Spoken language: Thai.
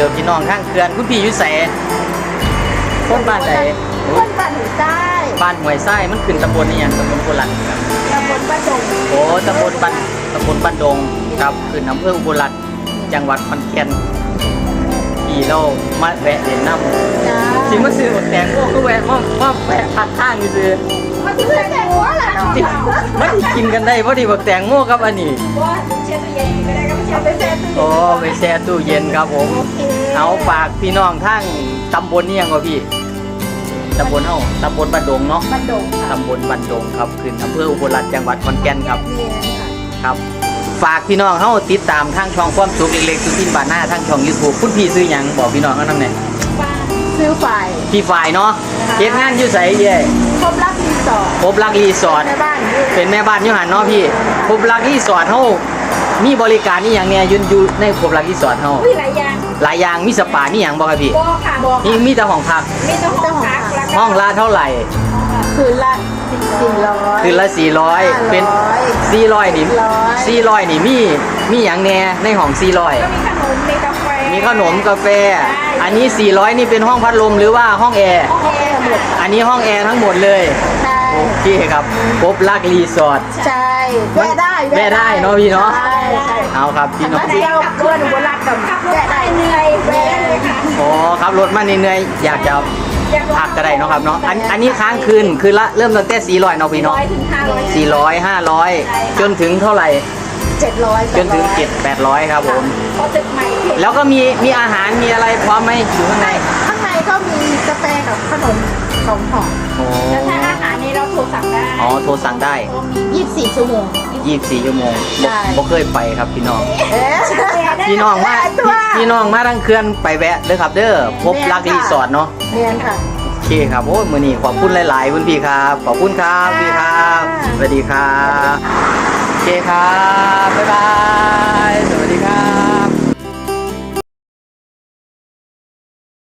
จอพี่น้องข้างเขื่อนคุณพี่อยู่ไสคนบ้านไหนคนบ้านหูใต้บ้านห้วยไส้มันขึ้นตำบลนี่ยังตำบลโคลันครับตำบลบ้านดงโอ้ตำบลบ้านตำบลบ้านดงครับขึ้นอำเภออุบลรัตน์จังหวัดขอนแก่นพี่เรามาแวะเล่นน้ำจ้าสิมาซื้อบักแตงโมก็แวะมามาแวะพักข้างอยู่ซื้อมาที่เพื่อนแต่หัวล่ะเนาะที่ไม่ได้กินกันได้เพราะที่บักแตงโมครับอันนี้ว่าเชียร์ตู้เย็นก็ได้ก็ไม่ เชียร์ไปแซ่ตู้เย็นโอ้ไปแช่ตู้เย็นครับผม โอเคเอาฝากพี่น้องทั้งตำบลนี่ยังวะพี่ ตำบลเฮาตำบลบ้านดงเนาะบ้านดงค่ะตำบลบ้านดงครับขึ้นอำเภออุบลรัตน์จังหวัดขอนแก่นครับเนี่ยค่ะครับ ฝากพี่น้องเฮาติดตามทางช่องความสุขเล็กๆสุทินบานหน้าทางช่อง YouTube คุณพี่ซื้อหยังบอกพี่น้องเขานำแหน่ซื้อฝ่ายพี่ฝ่ายเนาะค่ะ เฮ็ดงานอยู่ไสเด้ครบรักรีสอร์ทพบรักรีสอร์ท ในบ้านนี่เป็นแม่บ้านอยู่หันเนาะพี่พบรักรีสอร์ทเฮา มีบริการนี่อย่างเนี่ยยืนอยู่ในพบรักรีสอร์ทเฮามีหลายอย่างหลายอย่างมีสปานี่อย่างบ่ครับพี่บอกค่ะบอกนี่มีแต่ห้องพัก มีแต่ห้องพักแล้วก็ห้องละเท่าไหร่ คืนละสี่ร้อยคืนละ400 เป็น400นี่400 400นี่มีมีหยังแหน่ในห้องก็400มีขนมมีกาแฟมีขนมกาแฟใช่อันนี้ 400 นี่เป็นห้องพัดลมหรือว่าห้องแอร์ห้องแอร์หมดอันนี้ห้องแอร์ทั้งหมดเลยใช่ โอเคครับพบรักรีสอร์ท ใช่แวะได้แวะได้เนอะพี่เนอะใช่ใช่เอาครับพี่น้องมาเที่ยวเพื่อนอุบลรัตน์กับแวะได้เหนื่อยแวะได้เลยค่ะอ๋อครับรถมาเหนื่อยๆอยากจะพักก็ได้เนาะครับเนาะอันอันนี้ค้างคืนคือละเริ่มตั้งแต่400เนาะพี่เนาะร้อยถึงห้าร้อย400 500จนถึงเท่าไหร่เจ็ดร้อยจนถึง7 800ครับผมเพราะตึกใหม่เห็นแล้วก็มีมีอาหารมีอะไรพร้อมไหมอยู่ข้างในข้างในก็มีกาแฟกับขนมสองห่อโอ้แล้วถ้าอาหารนี้เรา โทรสั่งได้ยี่สิบสี่ชั่วโมง 24 ชั่วโมงใช่ บ่เคยไปครับพี่น้อง เอ๊ะ พี่น้องมาได้ตัว พี่น้องมาทางเขื่อนไปแวะเด้อครับเด้อพบรักรีสอร์ทเนาะ เรียนค่ะ โอเคครับ โอ้ยมื้อนี้ขอบคุณหลายๆคุณพี่ครับ ขอบคุณครับพี่ครับค่ะสวัสดีครับ โอเคครับ บ๊ายบาย